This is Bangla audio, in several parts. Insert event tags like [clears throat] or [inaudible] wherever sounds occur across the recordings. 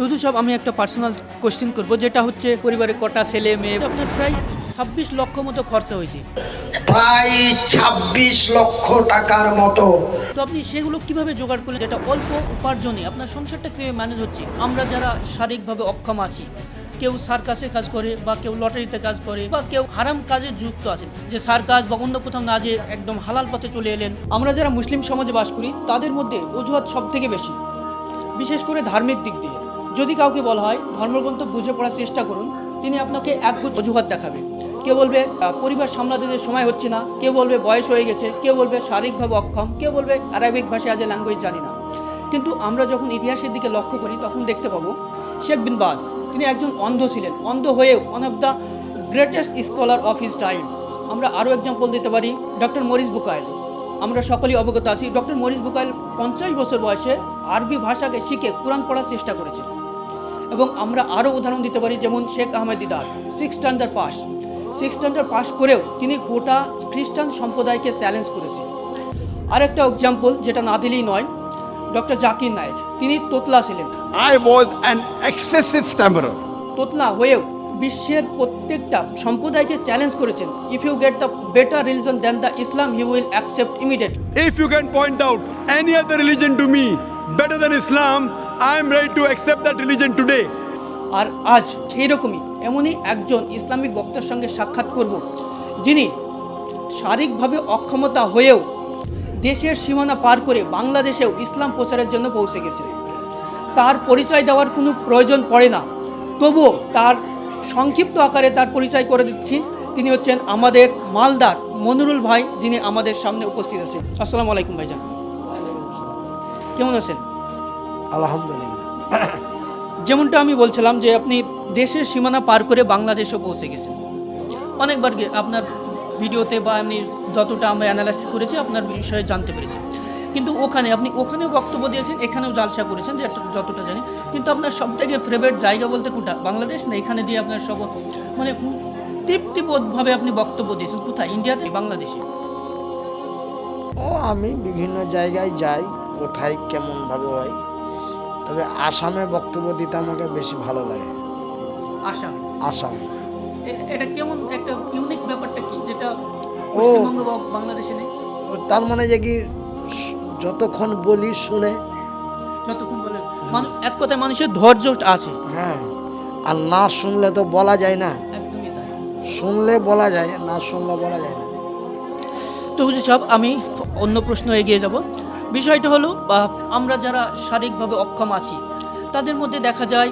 শুধু সব আমি একটা পার্সোনাল কোশ্চেন করব যেটা হচ্ছে পরিবারে কটা ছেলে মেয়ে। আপনার প্রায় ছাব্বিশ লক্ষ মতো খরচা হয়েছে। প্রায় ছাব্বিশ লক্ষ টাকার মতো। তো আপনি সেগুলো কীভাবে জোগাড় করলেন? যেটা অল্প উপার্জনে আপনার সংসারটা কীভাবে ম্যানেজ হচ্ছে? আমরা যারা শারীরিকভাবে অক্ষম আছি কেউ সার্কাসে কাজ করে বা কেউ লটারিতে কাজ করে বা কেউ হারাম কাজে যুক্ত আছে যে সার্কাস বা অন্য কোথাও না যে একদম হালাল পথে চলে এলেন আমরা যারা মুসলিম সমাজে বাস করি তাদের মধ্যে অজুহাত সব থেকে বেশি। বিশেষ করে ধার্মিক দিক দিয়ে। যদি কাউকে বলা হয় ধর্মগ্রন্থ বুঝে পড়ার চেষ্টা করুন, তিনি আপনাকে একগুচ্ছ অজুহাত দেখাবে। কেউ বলবে পরিবার সামলাতে যে সময় হচ্ছে না কেউ বলবে বয়স হয়ে গেছে কেউ বলবে শারীরিকভাবে অক্ষম কেউ বলবে আরবিক ভাষা আজ ল্যাঙ্গুয়েজ জানি না। কিন্তু আমরা যখন ইতিহাসের দিকে লক্ষ্য করি, তখন দেখতে পাবো শেখ বিন বাস তিনি একজন অন্ধ ছিলেন, অন্ধ হয়েও one of the greatest scholar of his time আমরা আরও এক্সাম্পল দিতে পারি ডক্টর মরিস বুকাইল। আমরা সকলেই অবগত আছি ডক্টর মরিস বুকাইল পঞ্চাশ বছর বয়সে আরবি ভাষাকে শিখে কোরআন পড়ার চেষ্টা করেছেন। এবং আমরা আরও উদাহরণ দিতে পারি যেমন Sheikh Ahmed Didar six standard pass six standard pass করেও তিনি গোটা খ্রিস্টান সম্প্রদায়কে চ্যালেঞ্জ করেছেন। আরেকটা এক্সাম্পল যেটা না দিলেই নয় ডক্টর জাকির নায়েক। তিনি তোতলা ছিলেন। I was an excessive stammerer. তোতলা হয়েও বিশ্বের প্রত্যেকটা সম্প্রদায়কে চ্যালেঞ্জ করেছেন। If you get the better religion then the Islam he will accept immediate If you can point out any other religion to me better than Islam, Am ready to accept that religion today. আর আজ সেই রকমই এমনই একজন ইসলামিক বক্তার সঙ্গে সাক্ষাৎ করব, যিনি শারীরিকভাবে অক্ষমতা হয়েও দেশের সীমানা পার করে বাংলাদেশেও ইসলাম প্রচারের জন্য পৌঁছে গেছে। তার পরিচয় দেওয়ার কোনো প্রয়োজন পড়ে না। তবুও তার সংক্ষিপ্ত আকারে তার পরিচয় করে দিচ্ছি। তিনি হচ্ছেন আমাদের মালদার মনিরুল ভাই, যিনি আমাদের সামনে উপস্থিত আছেন। আসসালামু আলাইকুম ভাইজান। কেমন আছেন? আলহামদুলিল্লাহ। যেমনটা আমি বলছিলাম যে আপনি দেশের সীমানা পার করে বাংলাদেশও পৌঁছে গেছেন। অনেকবার আপনার ভিডিওতে বা এমনি যতটা আমরা অ্যানালাইসিস করেছি আপনার বিষয়ে জানতে পেরেছি। কিন্তু ওখানে আপনি ওখানেও বক্তব্য দিয়েছেন এখানেও জালসা করেছেন যে যতটা জানি। কিন্তু আপনার সব থেকে ফেভারিট জায়গা বলতে কোটা বাংলাদেশ না এখানে যে আপনার সব মানে তৃপ্তিবোধভাবে আপনি বক্তব্য দিয়েছেন কোথায়? ইন্ডিয়াতে? বাংলাদেশে? ও আমি বিভিন্ন জায়গায় যাই কোথায় কেমনভাবে হয়। তবে আসামে বক্তব্য দিতে আমাকে বেশি ভালো লাগে। আসাম? আসাম। এটা কেমন একটা ইউনিক ব্যাপারটা কি যেটা পশ্চিমবঙ্গ বা বাংলাদেশে নেই? তার মানে যে কি যতক্ষণ বলি শুনে। যতক্ষণ মানুষ এক কথায় মানুষের ধৈর্য আছে। হ্যাঁ আর না শুনলে তো বলা যায় না। শুনলে বলা যায় না শুনলে বলা যায় না। তো হুজুর সাহেব আমি অন্য প্রশ্ন এগিয়ে যাব। বিষয়টা হলো আমরা যারা শারীরিকভাবে অক্ষম আছি, তাদের মধ্যে দেখা যায়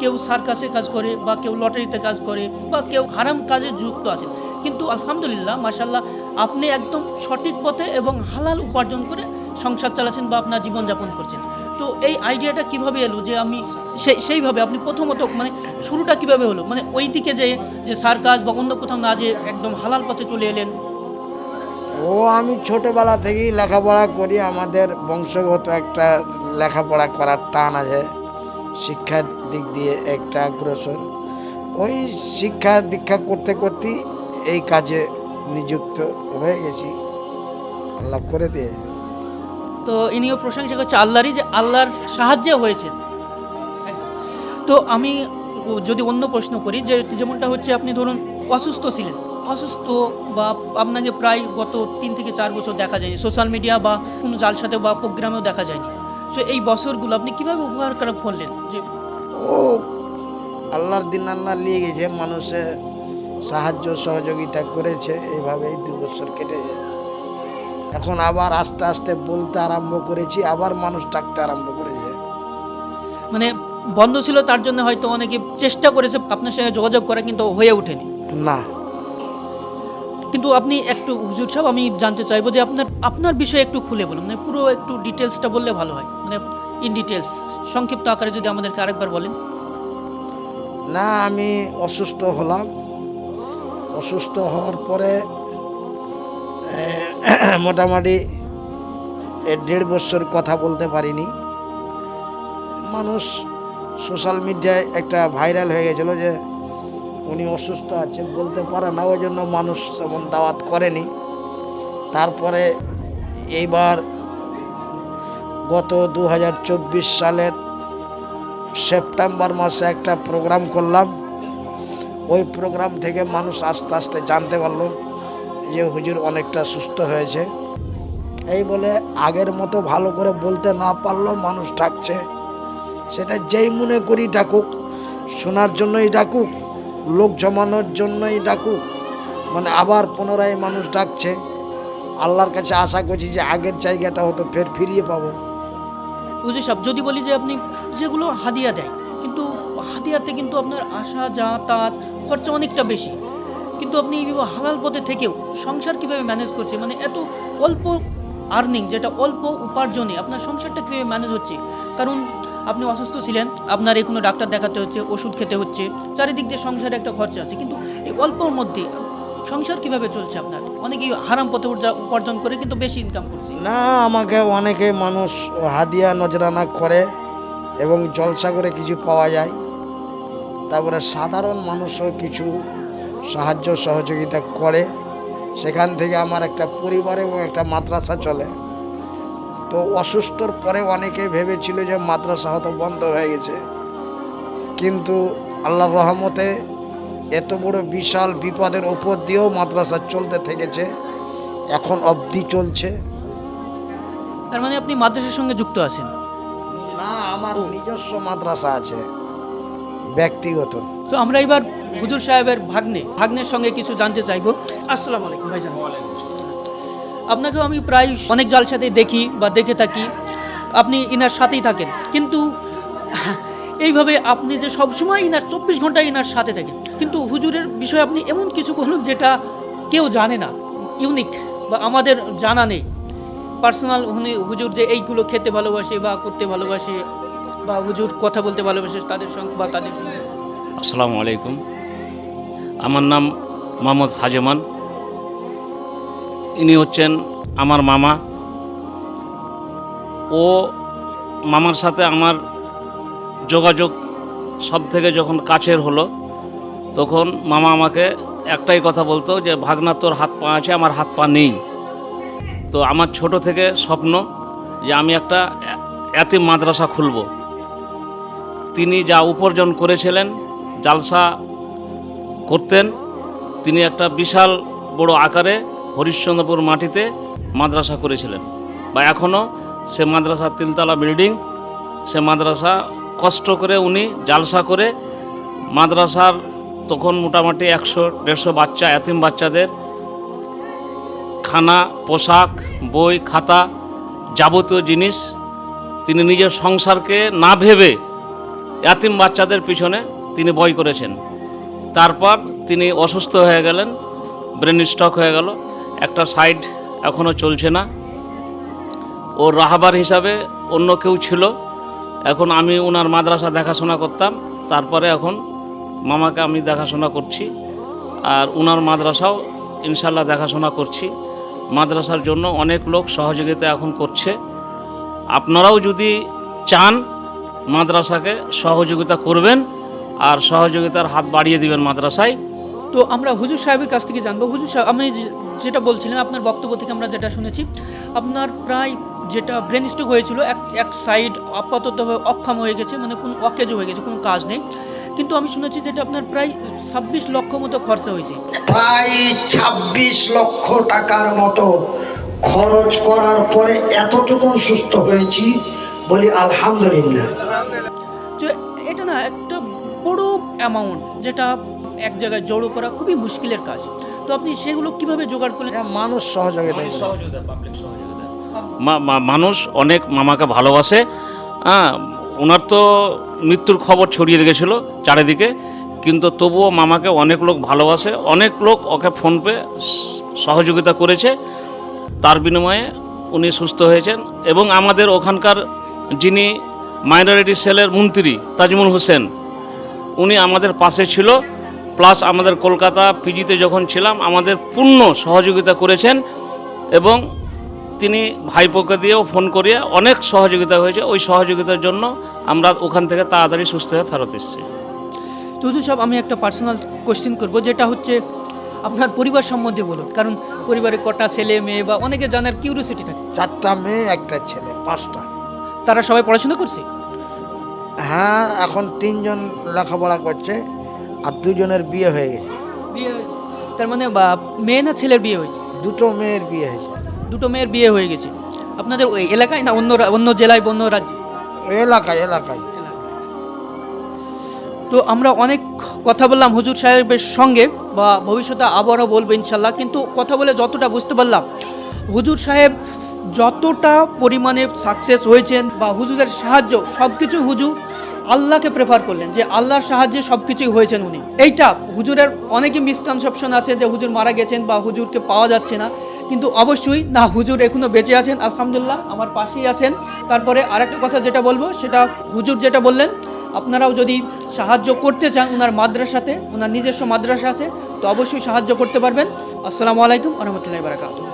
কেউ সার্কাসে কাজ করে, বা কেউ লটারিতে কাজ করে, বা কেউ হারাম কাজে যুক্ত আছে কিন্তু আলহামদুলিল্লাহ মাসাল্লাহ আপনি একদম সঠিক পথে এবং হালাল উপার্জন করে সংসার চালাচ্ছেন বা আপনার জীবনযাপন করছেন। তো এই আইডিয়াটা কীভাবে এলো যে আমি সেই সেইভাবে আপনি প্রথমত মানে শুরুটা কীভাবে হলো? মানে ওই দিকে যে যে সার্কাস বা অন্য কোথাও না যে একদম হালাল পথে চলে এলেন ও, আমি ছোটবেলা থেকেই লেখাপড়া করি। আমাদের বংশগত একটা লেখাপড়া করার টান আছে, শিক্ষার দিক দিয়ে একটা অগ্রসর। ওই শিক্ষা দীক্ষা করতে করতেই এই কাজে নিযুক্ত হয়ে গেছি। আল্লাহ করে দিয়ে। তো ইনিও প্রশংসা করছে আল্লাহরই যে, আল্লাহর সাহায্যে হয়েছে। তো আমি যদি অন্য প্রশ্ন করি, যে যেমনটা হচ্ছে, আপনি ধরুন অসুস্থ ছিলেন। অসুস্থ বা আপনাকে প্রায় গত তিন থেকে চার বছর দেখা যায়নি সোশ্যাল মিডিয়া বা কোনো জালসাতে বা প্রোগ্রামেও দেখা যায়নি। সো এই বছরগুলো আপনি কীভাবে উপহার করা করলেন যে ও আল্লাহর দিন আল্লাহ নিয়ে গেছে মানুষে সাহায্য সহযোগিতা করেছে এইভাবেই দু বছর কেটেছে এখন আবার আস্তে আস্তে বলতে আরম্ভ করেছি আবার মানুষ ডাকতে আরম্ভ করেছে। মানে বন্ধ ছিল তার জন্য হয়তো অনেকে চেষ্টা করেছে আপনার সঙ্গে যোগাযোগ করা কিন্তু হয়ে ওঠেনি। না। কিন্তু আপনি একটু, হুজুর সাহেব, আমি জানতে চাইব যে আপনার আপনার বিষয়ে একটু খুলে বলুন। মানে পুরো একটু ডিটেলসটা বললে ভালো হয়। মানে ইন ডিটেলস সংক্ষিপ্ত আকারে যদি আমাদেরকে আরেকবার বলেন। না, আমি অসুস্থ হলাম। অসুস্থ হওয়ার পরে [clears throat] মোটামুটি দেড় বছর কথা বলতে পারিনি। মানুষ সোশ্যাল মিডিয়ায় একটা ভাইরাল হয়ে গেছিল যে উনি অসুস্থ আছে বলতে পারে না, ওই জন্য মানুষ তেমন দাওয়াত করেনি। তারপরে এইবার গত দু হাজার চব্বিশ সালের সেপ্টেম্বর মাসে একটা প্রোগ্রাম করলাম। ওই প্রোগ্রাম থেকে মানুষ আস্তে আস্তে জানতে পারল যে হুজুর অনেকটা সুস্থ হয়েছে। এই বলে আগের মতো ভালো করে বলতে না পারলেও মানুষ ডাকছে। সেটা যেই মনে করি ডাকুক, শোনার জন্যই ডাকুক লোক জমানোর জন্যই ডাকুক। মানে আবার পুনরায় মানুষ ডাকছে। আল্লাহর কাছে আশা করছি যে আগের জায়গাটা হয়তো ফের ফিরিয়ে পাবো। হুজুর সাহেব যদি বলি যে আপনি যেগুলো হাদিয়া দেয়, কিন্তু হাদিয়াতে কিন্তু আপনার আসা যাতায়াত খরচা অনেকটা বেশি। কিন্তু আপনি হালাল পথে থেকেও সংসার কীভাবে ম্যানেজ করছে? মানে এত অল্প আর্নিং যেটা অল্প উপার্জনে আপনার সংসারটা কীভাবে ম্যানেজ হচ্ছে? কারণ আপনি অসুস্থ ছিলেন, আপনার এখনও ডাক্তার দেখাতে হচ্ছে, ওষুধ খেতে হচ্ছে, চারিদিক দিয়ে সংসারে একটা খরচা আছে, কিন্তু এই অল্পর মধ্যে সংসার কীভাবে চলছে আপনার? অনেকেই হারাম পথে উপার্জন করে কিন্তু বেশি ইনকাম করছে। না, আমাকে অনেকে মানুষ হাদিয়া নজরানা করে এবং জলসা করে কিছু পাওয়া যায়। তারপরে সাধারণ মানুষও কিছু সাহায্য সহযোগিতা করে। সেখান থেকে আমার একটা পরিবার এবং একটা মাদ্রাসা চলে। তো অসুস্থর পরে অনেকে ভেবেছিল যে মাদ্রাসা হয়তো বন্ধ হয়ে গেছে। কিন্তু আল্লাহর রহমতে এত বড় বিশাল বিপদের ওপর দিয়েও মাদ্রাসা চলতে থেকেছে এখন অবধি চলছে। তার মানে আপনি মাদ্রাসার সঙ্গে যুক্ত আছেন? না আমার নিজস্ব মাদ্রাসা আছে ব্যক্তিগত। তো আমরা এবার হুজুর সাহেবের ভাগ্নে ভাগ্নের সঙ্গে কিছু জানতে চাইব। আসসালামু আলাইকুম ভাইজান। আপনাকেও আমি প্রায় অনেক জালসাতে দেখি বা দেখে থাকি। আপনি ইনার সাথেই থাকেন। কিন্তু এইভাবে আপনি যে সবসময় ইনার, চব্বিশ ঘণ্টা ইনার সাথে থাকেন। কিন্তু হুজুরের বিষয়ে আপনি এমন কিছু বলুন যেটা কেউ জানে না ইউনিক বা আমাদের জানা নেই। পার্সোনাল হুজুর যে এইগুলো খেতে ভালোবাসে বা করতে ভালোবাসে বা হুজুর কথা বলতে ভালোবাসে তাদের সঙ্গে বা তাদের সঙ্গে। আসসালামু আলাইকুম। আমার নাম মোহাম্মদ সাজেমান। ইনি হচ্ছেন আমার মামা। ও মামার সাথে আমার যোগাযোগ সব থেকে যখন কাছের হলো, তখন মামা আমাকে একটাই কথা বলতো যে, ভাগনা, তোর হাত পা আছে, আমার হাত পা নেই। তো আমার ছোট থেকে স্বপ্ন যে, আমি একটা এতিম মাদ্রাসা খুলবো। তিনি যা উপার্জন করেছিলেন, জালসা করতেন, তিনি একটা বিশাল বড় আকারে হরিশ্চন্দ্রপুর মাটিতে মাদ্রাসা করেছিলেন। বা এখনও সে মাদ্রাসা তিনতলা বিল্ডিং, সে মাদ্রাসা কষ্ট করে উনি জালসা করে মাদ্রাসার তখন মোটামুটি একশো, দেড়শো বাচ্চা, এতিম বাচ্চাদের খানা, পোশাক, বই, খাতা যাবতীয় জিনিস তিনি নিজের সংসারকে না ভেবে এতিম বাচ্চাদের পিছনে তিনি বই করেছেন। তারপর তিনি অসুস্থ হয়ে গেলেন, ব্রেন স্ট্রক হয়ে গেল। একটা সাইড এখনও চলছে না। ও রাহাবার হিসাবে অন্য কেউ ছিল। এখন আমি ওনার মাদ্রাসা দেখাশোনা করতাম। তারপরে এখন মামাকে আমি দেখাশোনা করছি। আর ওনার মাদ্রাসাও ইনশাল্লাহ দেখাশোনা করছি। মাদ্রাসার জন্য অনেক লোক সহযোগিতা এখন করছে। আপনারাও যদি চান মাদ্রাসাকে সহযোগিতা করবেন, আর সহযোগিতার হাত বাড়িয়ে দিবেন মাদ্রাসায়। তো আমরা হুজুর সাহেবের কাছ থেকে জানব। হুজুর সাহেব আমি যেটা বলছিলেন আপনার বক্তব্য থেকে আমরা যেটা শুনেছি আপনার প্রায় যেটা ব্রেন স্ট্রোক হয়েছিল এক এক সাইড আপাতত অক্ষম হয়ে গেছে মানে কোনো অকেজ হয়ে গেছে কোনো কাজ নেই। কিন্তু আমি শুনেছি যেটা আপনার প্রায় ছাব্বিশ লক্ষ মতো খরচা হয়েছে। প্রায় ছাব্বিশ লক্ষ টাকার মতো খরচ করার পরে এতটুকু সুস্থ হয়েছি বলি আলহামদুলিল্লাহ। এটা না একটা বড় অ্যামাউন্ট যেটা এক জায়গায় জড়ো করা খুবই মুশকিলের কাজ। তো আপনি সেগুলো কীভাবে জোগাড় করলেন? মানুষ সহযোগিতা। সহযোগিতা পাবলিক সহযোগিতা। মা- মা- মানুষ অনেক মামাকে ভালোবাসে। হ্যাঁ ওনার তো মৃত্যুর খবর ছড়িয়ে গেছিল চারিদিকে কিন্তু তবুও মামাকে অনেক লোক ভালোবাসে অনেক লোক ওকে ফোনপে সহযোগিতা করেছে। তার বিনিময়ে উনি সুস্থ হয়েছেন এবং আমাদের ওখানকার যিনি মাইনরিটি সেলের মন্ত্রী তাজমুল হোসেন উনি আমাদের পাশে ছিল। প্লাস আমাদের কলকাতা পিজিতে যখন ছিলাম আমাদের পূর্ণ সহযোগিতা করেছেন এবং তিনি ভাইপোকে দিয়েও ফোন করিয়ে অনেক সহযোগিতা হয়েছে। ওই সহযোগিতার জন্য আমরা ওখান থেকে তাড়াতাড়ি সুস্থ হয়ে ফেরত এসেছি। তো সব আমি একটা পার্সোনাল কোশ্চেন করব যেটা হচ্ছে আপনার পরিবার সম্বন্ধে বলুন। কারণ পরিবারে কটা ছেলে মেয়ে বা অনেকে জানার কিউরিয়াসিটি থাকে। চারটা মেয়ে একটা ছেলে পাঁচটা। তারা সবাই পড়াশোনা করছে? হ্যাঁ এখন তিনজন লেখাপড়া করছে। আর দুজনের বিয়ে হয়ে গেছে। বিয়ে হয়েছে তার মানে বা মেয়ে না ছেলের বিয়ে হয়েছে? দুটো মেয়ের বিয়ে হয়েছে। দুটো মেয়ের বিয়ে হয়ে গেছে। আপনাদের ওই এলাকায় না অন্য রা- অন্য জেলায় বা অন্য রাজ্যে? এলাকায় এলাকায়। তো আমরা অনেক কথা বললাম হুজুর সাহেবের সঙ্গে বা ভবিষ্যতে আবারও বলব ইনশাল্লাহ কিন্তু কথা বলে যতটা বুঝতে পারলাম হুজুর সাহেব যতটা পরিমাণে সাকসেস হয়েছেন বা হুজুরের সাহায্য সব কিছু হুজুর আল্লাহকে প্রেফার করলেন যে আল্লাহর সাহায্যে সব কিছুই হয়েছেন উনি। এইটা হুজুরের অনেকে মিসকনসেপশন আছে যে হুজুর মারা গেছেন বা হুজুরকে পাওয়া যাচ্ছে না। কিন্তু অবশ্যই না, হুজুর এখনও বেঁচে আছেন, আলহামদুলিল্লাহ, আমার পাশেই আছেন। তারপরে আরেকটা কথা যেটা বলব, সেটা হুজুর যেটা বললেন, আপনারাও যদি সাহায্য করতে চান ওনার মাদ্রাসাতে ওনার নিজস্ব মাদ্রাসা আছে, তো অবশ্যই সাহায্য করতে পারবেন। আসসালামু আলাইকুম রহমতুল্লাহ বারাকাতুহ।